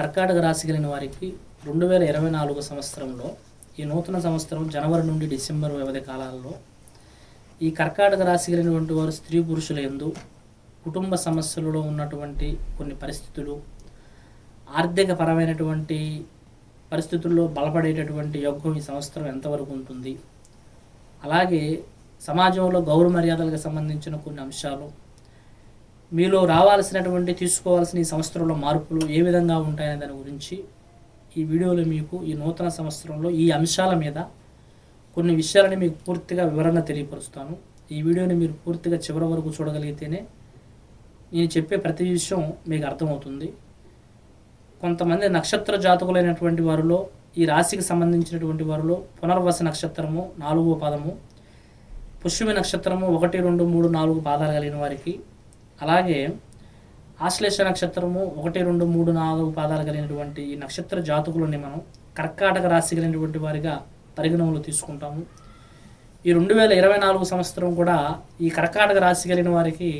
కర్కాటక రాశి కలిగిన వారికి రెండు వేల ఇరవై నాలుగు సంవత్సరంలో ఈ నూతన సంవత్సరం జనవరి నుండి డిసెంబర్ వ్యవధి కాలాల్లో ఈ కర్కాటక రాశి కలిగినటువంటి వారు స్త్రీ పురుషుల ఎందు కుటుంబ సమస్యలలో ఉన్నటువంటి కొన్ని పరిస్థితులు ఆర్థిక పరమైనటువంటి పరిస్థితుల్లో బలపడేటటువంటి యోగం ఈ సంవత్సరం ఎంతవరకు ఉంటుంది. అలాగే సమాజంలో గౌరవ మర్యాదలకు సంబంధించిన కొన్ని అంశాలు మీలో రావాల్సినటువంటి తీసుకోవాల్సిన ఈ సంవత్సరంలో మార్పులు ఏ విధంగా ఉంటాయనే దాని గురించి ఈ వీడియోలో మీకు ఈ నూతన సంవత్సరంలో ఈ అంశాల మీద కొన్ని విషయాలని మీకు పూర్తిగా వివరంగా తెలియపరుస్తాను. ఈ వీడియోని మీరు పూర్తిగా చివరి వరకు చూడగలిగితేనే నేను చెప్పే ప్రతి విషయం మీకు అర్థమవుతుంది. కొంతమంది నక్షత్ర జాతకులైనటువంటి వారిలో ఈ రాశికి సంబంధించినటువంటి వారిలో పునర్వస నక్షత్రము నాలుగో పాదము పుష్యమి నక్షత్రము ఒకటి రెండు మూడు నాలుగు పాదాలు కలిగిన వారికి అలాగే ఆశ్లేష నక్షత్రము ఒకటి రెండు మూడు నాలుగు పాదాలు కలిగినటువంటి ఈ నక్షత్ర జాతకులని మనం కర్కాటక రాశి కలిగినటువంటి వారిగా పరిగణనలో తీసుకుంటాము. ఈ రెండు వేల ఇరవై నాలుగు సంవత్సరం కూడా ఈ కర్కాటక రాశి కలిగిన వారికి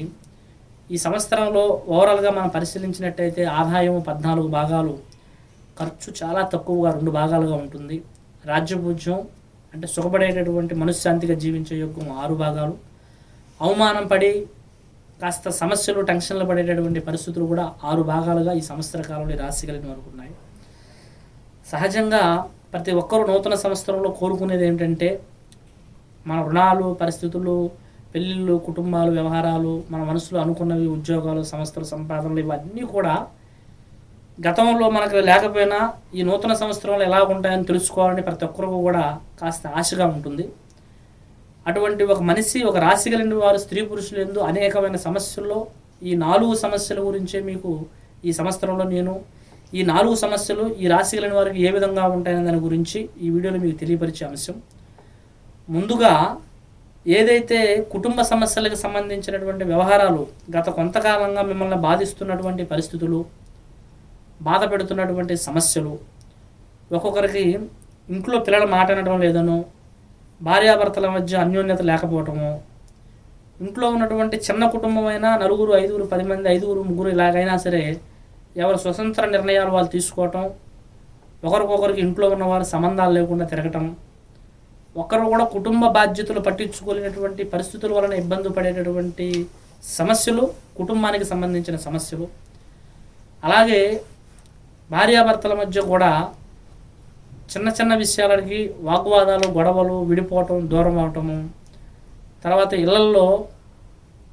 ఈ సంవత్సరంలో ఓవరాల్గా మనం పరిశీలించినట్టయితే ఆదాయం పద్నాలుగు భాగాలు ఖర్చు చాలా తక్కువగా రెండు భాగాలుగా ఉంటుంది. రాజ్యపూజ్యం అంటే సుఖపడేటటువంటి మనశ్శాంతిగా జీవించే యోగం ఆరు భాగాలు. అవమానం పడి కాస్త సమస్యలు టెన్షన్లు పడేటటువంటి పరిస్థితులు కూడా ఆరు భాగాలుగా ఈ సంవత్సర కాలంలో ఈ రాశి కలిగిన వరకు ఉన్నాయి. సహజంగా ప్రతి ఒక్కరూ నూతన సంవత్సరంలో కోరుకునేది ఏంటంటే మన రుణాలు పరిస్థితులు పెళ్ళిళ్ళు కుటుంబాలు వ్యవహారాలు మన మనసులో అనుకున్నవి ఉద్యోగాలు సంస్థలు సంపాదనలు ఇవన్నీ కూడా గతంలో మనకు లేకపోయినా ఈ నూతన సంవత్సరంలో ఎలా ఉంటాయని తెలుసుకోవాలని ప్రతి ఒక్కరికి కూడా కాస్త ఆశగా ఉంటుంది. అటువంటి ఒక మనిషి ఒక రాశి కలిగిన వారు స్త్రీ పురుషులు ఎందు అనేకమైన సమస్యల్లో ఈ నాలుగు సమస్యల గురించే మీకు ఈ సంవత్సరంలో నేను ఈ నాలుగు సమస్యలు ఈ రాశి కలిగిన వారికి ఏ విధంగా ఉంటాయనే దాని గురించి ఈ వీడియోలో మీకు తెలియపరిచే అంశం. ముందుగా ఏదైతే కుటుంబ సమస్యలకు సంబంధించినటువంటి వ్యవహారాలు గత కొంతకాలంగా మిమ్మల్ని బాధిస్తున్నటువంటి పరిస్థితులు బాధ పెడుతున్నటువంటి సమస్యలు ఒక్కొక్కరికి ఇంట్లో పిల్లలు మాట్లాడటం లేదనో భార్యాభర్తల మధ్య అన్యోన్యత లేకపోవటము ఇంట్లో ఉన్నటువంటి చిన్న కుటుంబమైనా నలుగురు ఐదుగురు పది మంది ఐదుగురు ముగ్గురు ఇలాగైనా సరే ఎవరు స్వతంత్ర నిర్ణయాలు వాళ్ళు తీసుకోవటం ఒకరికొకరికి ఇంట్లో ఉన్నవారు సంబంధాలు లేకుండా తిరగటం ఒకరు కూడా కుటుంబ బాధ్యతలు పట్టించుకోలేనటువంటి పరిస్థితుల వలన ఇబ్బంది పడేటటువంటి సమస్యలు కుటుంబానికి సంబంధించిన సమస్యలు. అలాగే భార్యాభర్తల మధ్య కూడా చిన్న చిన్న విషయాలకి వాగ్వాదాలు గొడవలు విడిపోవటం దూరం అవటము. తర్వాత ఇళ్ళల్లో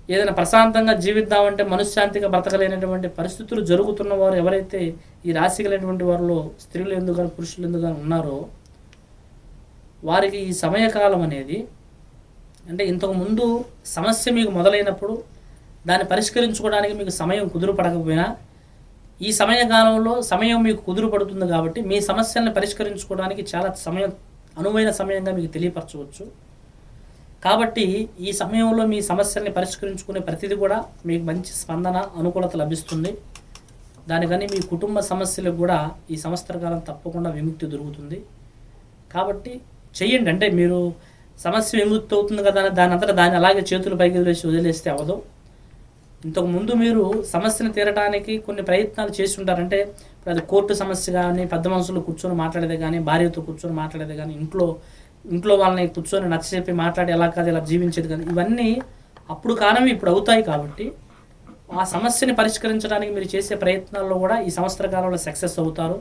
ఏదైనా ప్రశాంతంగా జీవిద్దామంటే మనశ్శాంతిగా బ్రతకలేనటువంటి పరిస్థితులు జరుగుతున్న వారు ఎవరైతే ఈ రాశి కలిగినటువంటి వారిలో స్త్రీలు ఎందుకు కానీ పురుషులు ఎందుకు కానీ ఉన్నారో వారికి ఈ సమయకాలం అనేది అంటే ఇంతకుముందు సమస్య మీకు మొదలైనప్పుడు దాన్ని పరిష్కరించుకోవడానికి మీకు సమయం కుదురు పడకపోయినా ఈ సమయకాలంలో సమయం మీకు కుదురు పడుతుంది కాబట్టి మీ సమస్యలను పరిష్కరించుకోవడానికి చాలా సమయం అనువైన సమయంగా మీకు తెలియపరచవచ్చు. కాబట్టి ఈ సమయంలో మీ సమస్యల్ని పరిష్కరించుకునే ప్రతిదీ కూడా మీకు మంచి స్పందన అనుకూలత లభిస్తుంది. దానికని మీ కుటుంబ సమస్యలకు కూడా ఈ సంవత్సర కాలం తప్పకుండా విముక్తి దొరుకుతుంది. కాబట్టి చెయ్యండి. అంటే మీరు సమస్య విముక్తి అవుతుంది కదా అని దాని అంతా దాన్ని అలాగే చేతులు పైకి వదిలేసి వదిలేస్తే అవ్వదు. ఇంతకు ముందు మీరు సమస్యను తీరడానికి కొన్ని ప్రయత్నాలు చేసి ఉంటారంటే ఇప్పుడు అది కోర్టు సమస్య కానీ పెద్ద మనుషులు కూర్చొని మాట్లాడేది కానీ భార్యతో కూర్చొని మాట్లాడేది కానీ ఇంట్లో ఇంట్లో వాళ్ళని కూర్చొని నచ్చచెప్పి మాట్లాడి ఎలా కాదు ఇలా జీవించేది కానీ ఇవన్నీ అప్పుడు కానవి ఇప్పుడు అవుతాయి కాబట్టి ఆ సమస్యని పరిష్కరించడానికి మీరు చేసే ప్రయత్నాల్లో కూడా ఈ సంవత్సర కాలంలో సక్సెస్ అవుతారు.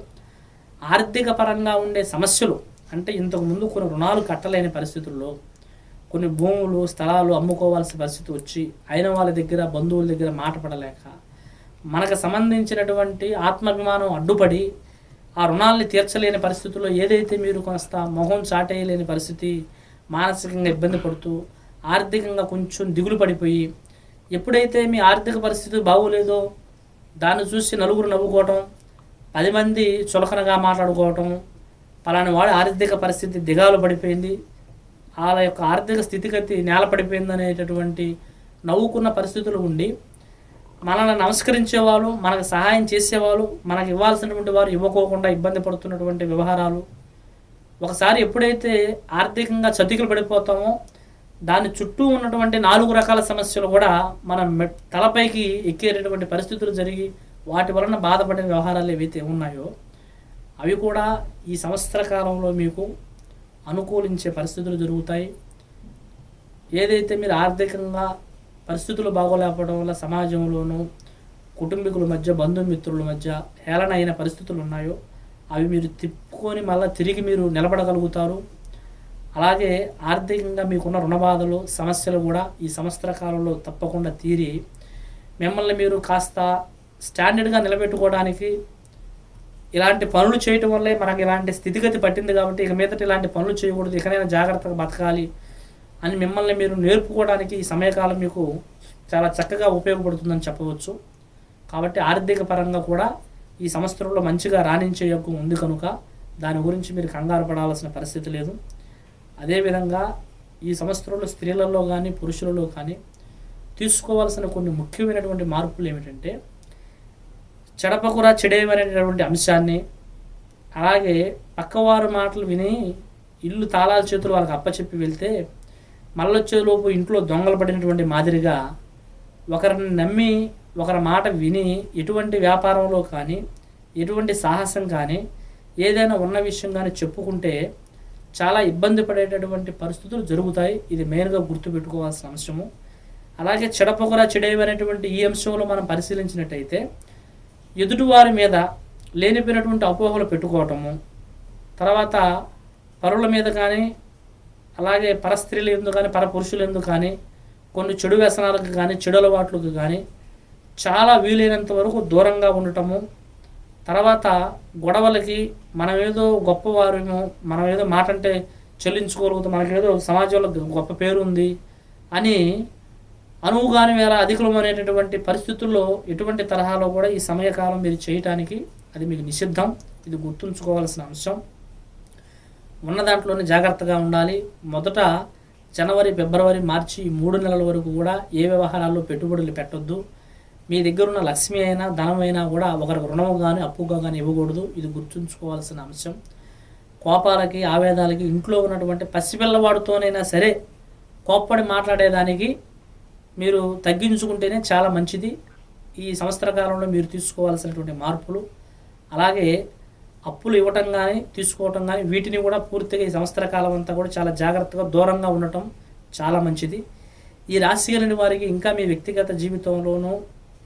ఆర్థిక పరంగా ఉండే సమస్యలు అంటే ఇంతకుముందు కొన్ని రుణాలు కట్టలేని పరిస్థితుల్లో కొన్ని భూములు స్థలాలు అమ్ముకోవాల్సిన పరిస్థితి వచ్చి అయిన వాళ్ళ దగ్గర బంధువుల దగ్గర మాట పడలేక మనకు సంబంధించినటువంటి ఆత్మాభిమానం అడ్డుపడి ఆ రుణాల్ని తీర్చలేని పరిస్థితుల్లో ఏదైతే మీరు కొంత మొహం చాటేయలేని పరిస్థితి మానసికంగా ఇబ్బంది పడుతూ ఆర్థికంగా కొంచెం దిగులు పడిపోయి ఎప్పుడైతే మీ ఆర్థిక పరిస్థితి బాగోలేదో దాన్ని చూసి నలుగురు నవ్వుకోవటం పది మంది చులకనగా మాట్లాడుకోవటం పలాని వాడి ఆర్థిక పరిస్థితి దిగాలు పడిపోయింది వాళ్ళ యొక్క ఆర్థిక స్థితిగతి నేలపడిపోయిందనేటటువంటి నవ్వుకున్న పరిస్థితులు ఉండి మనల్ని నమస్కరించేవాళ్ళు మనకు సహాయం చేసేవాళ్ళు మనకు ఇవ్వాల్సినటువంటి వారు ఇవ్వకోకుండా ఇబ్బంది పడుతున్నటువంటి వ్యవహారాలు. ఒకసారి ఎప్పుడైతే ఆర్థికంగా చతికిలు పడిపోతామో దాని చుట్టూ ఉన్నటువంటి నాలుగు రకాల సమస్యలు కూడా మన తలపైకి ఎక్కేటటువంటి పరిస్థితులు జరిగి వాటి వలన బాధపడిన వ్యవహారాలు ఏవైతే ఉన్నాయో అవి కూడా ఈ సంవత్సర కాలంలో మీకు అనుకూలించే పరిస్థితులు జరుగుతాయి. ఏదైతే మీరు ఆర్థికంగా పరిస్థితులు బాగోలేకపోవడం వల్ల సమాజంలోనూ కుటుంబీకుల మధ్య బంధుమిత్రుల మధ్య హేళన అయిన పరిస్థితులు ఉన్నాయో అవి మీరు తిప్పుకొని మళ్ళీ తిరిగి మీరు నిలబడగలుగుతారు. అలాగే ఆర్థికంగా మీకున్న రుణ బాధలు సమస్యలు కూడా ఈ సంవత్సర కాలంలో తప్పకుండా తీరి మిమ్మల్ని మీరు కాస్త స్టాండర్డ్గా నిలబెట్టుకోవడానికి ఇలాంటి పనులు చేయటం వల్లే మనకి ఇలాంటి స్థితిగతి పట్టింది కాబట్టి ఇక మీదట ఇలాంటి పనులు చేయకూడదు ఇకనైనా జాగ్రత్తగా బతకాలి అని మిమ్మల్ని మీరు నేర్పుకోవడానికి ఈ సమయకాలం మీకు చాలా చక్కగా ఉపయోగపడుతుందని చెప్పవచ్చు. కాబట్టి ఆర్థిక పరంగా కూడా ఈ సంవత్సరంలో మంచిగా రాణించే యొక్క ఉంది కనుక దాని గురించి మీరు కంగారు పడాల్సిన పరిస్థితి లేదు. అదేవిధంగా ఈ సంవత్సరంలో స్త్రీలలో కానీ పురుషులలో కానీ తీసుకోవాల్సిన కొన్ని ముఖ్యమైనటువంటి మార్పులు ఏమిటంటే చెడపకుర చెడేవనేటటువంటి అంశాన్ని అలాగే పక్కవారు మాటలు విని ఇల్లు తాళాల చేతులు వాళ్ళకి అప్పచెప్పి వెళ్తే మళ్ళొచ్చేలోపు ఇంట్లో దొంగలు పడినటువంటి మాదిరిగా ఒకరిని నమ్మి ఒకరి మాట విని ఎటువంటి వ్యాపారంలో కానీ ఎటువంటి సాహసం కానీ ఏదైనా ఉన్న విషయం కానీ చెప్పుకుంటే చాలా ఇబ్బంది పడేటటువంటి పరిస్థితులు జరుగుతాయి. ఇది మెయిన్గా గుర్తుపెట్టుకోవాల్సిన అంశము. అలాగే చెడపొకరా చెడేవి అనేటువంటి ఈ అంశంలో మనం పరిశీలించినట్టయితే ఎదుటివారి మీద లేనిపోయినటువంటి అపోహలు పెట్టుకోవటము తర్వాత పరుల మీద కానీ అలాగే పరస్త్రీలు ఎందుకు కానీ పరపురుషులు ఎందు కానీ కొన్ని చెడు వ్యసనాలకు కానీ చెడు అలవాట్లకు కానీ చాలా వీలైనంత వరకు దూరంగా ఉండటము తర్వాత గొడవలకి మనమేదో గొప్పవారము మనం ఏదో మాట అంటే చెల్లించుకోగలుగుతాం మనకేదో సమాజంలో గొప్ప పేరు ఉంది అని అనువుగాని వేళ అనేటటువంటి పరిస్థితుల్లో ఎటువంటి తరహాలో కూడా ఈ సమయకాలం మీరు చేయటానికి అది మీకు నిషిద్ధం. ఇది గుర్తుంచుకోవాల్సిన అంశం. ఉన్న దాంట్లోనే జాగ్రత్తగా ఉండాలి. మొదట జనవరి ఫిబ్రవరి మార్చి ఈ మూడు నెలల వరకు కూడా ఏ వ్యవహారాల్లో పెట్టుబడులు పెట్టొద్దు. మీ దగ్గర ఉన్న లక్ష్మి అయినా ధనం అయినా కూడా ఒకరికి రుణము కానీ అప్పుగా కానీ ఇవ్వకూడదు. ఇది గుర్తుంచుకోవాల్సిన అంశం. కోపాలకి ఆవేదాలకి ఇంట్లో ఉన్నటువంటి పసిపిల్లవాడితోనైనా సరే కోప్పడి మాట్లాడేదానికి మీరు తగ్గించుకుంటేనే చాలా మంచిది. ఈ సంవత్సర కాలంలో మీరు తీసుకోవాల్సినటువంటి మార్పులు అలాగే అప్పులు ఇవ్వటం కానీ తీసుకోవటం కానీ వీటిని కూడా పూర్తిగా ఈ సంవత్సర కాలం అంతా కూడా చాలా జాగ్రత్తగా దూరంగా ఉండటం చాలా మంచిది. ఈ రాశి కలిగిన వారికి ఇంకా మీ వ్యక్తిగత జీవితంలోనూ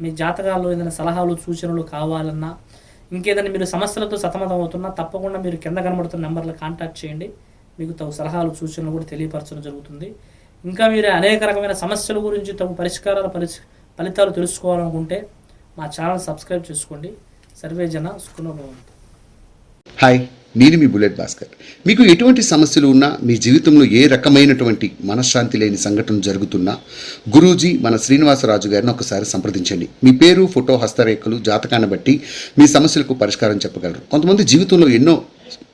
మీ జాతకాల్లో ఏదైనా సలహాలు సూచనలు కావాలన్నా ఇంకేదైనా మీరు సమస్యలతో సతమతం అవుతున్నా తప్పకుండా మీరు కింద కనబడుతున్న నెంబర్లు కాంటాక్ట్ చేయండి. మీకు తగు సలహాలు సూచనలు కూడా తెలియపరచడం జరుగుతుంది. ఇంకా మీరు అనేక రకమైన సమస్యల గురించి తమ పరిష్కారాల పరిష్ ఫలితాలు తెలుసుకోవాలనుకుంటే మా ఛానల్ సబ్స్క్రైబ్ చేసుకోండి. సర్వే జన సుఖనోభవంతు. హాయ్ నేను మీ బుల్లెట్ భాస్కర్. మీకు ఎటువంటి సమస్యలు ఉన్నా మీ జీవితంలో ఏ రకమైనటువంటి మనశ్శాంతి లేని సంఘటన జరుగుతున్నా గురూజీ మన శ్రీనివాసరాజు గారిని ఒకసారి సంప్రదించండి. మీ పేరు ఫోటో హస్తరేఖలు జాతకాన్ని బట్టి మీ సమస్యలకు పరిష్కారం చెప్పగలరు. కొంతమంది జీవితంలో ఎన్నో